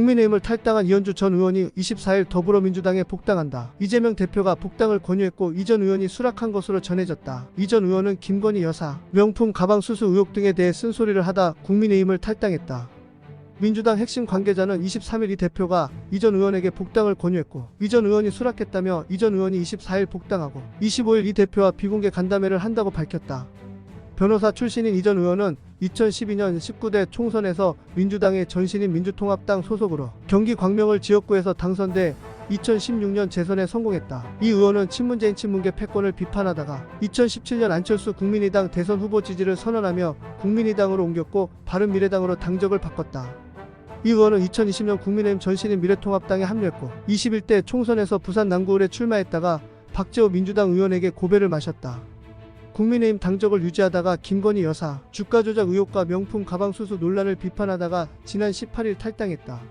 국민의힘을 탈당한 이현주 전 의원이 24일 더불어민주당에 복당한다. 이재명 대표가 복당을 권유했고 이 전 의원이 수락한 것으로 전해졌다. 이 전 의원은 김건희 여사, 명품 가방 수수 의혹 등에 대해 쓴소리를 하다 국민의힘을 탈당했다. 민주당 핵심 관계자는 23일 이 대표가 이 전 의원에게 복당을 권유했고 이 전 의원이 수락했다며 이 전 의원이 24일 복당하고 25일 이 대표와 비공개 간담회를 한다고 밝혔다. 변호사 출신인 이전 의원은 2012년 19대 총선에서 민주당의 전신인 민주통합당 소속으로 경기 광명을 지역구에서 당선돼 2016년 재선에 성공했다. 이 의원은 친문제인 친문계 패권을 비판하다가 2017년 안철수 국민의당 대선 후보 지지를 선언하며 국민의당으로 옮겼고 바른미래당으로 당적을 바꿨다. 이 의원은 2020년 국민의힘 전신인 미래통합당에 합류했고 21대 총선에서 부산 남구을에 출마했다가 박재호 민주당 의원에게 고배를 마셨다. 국민의힘 당적을 유지하다가 김건희 여사 주가 조작 의혹과 명품 가방 수수 논란을 비판하다가 지난 18일 탈당했다.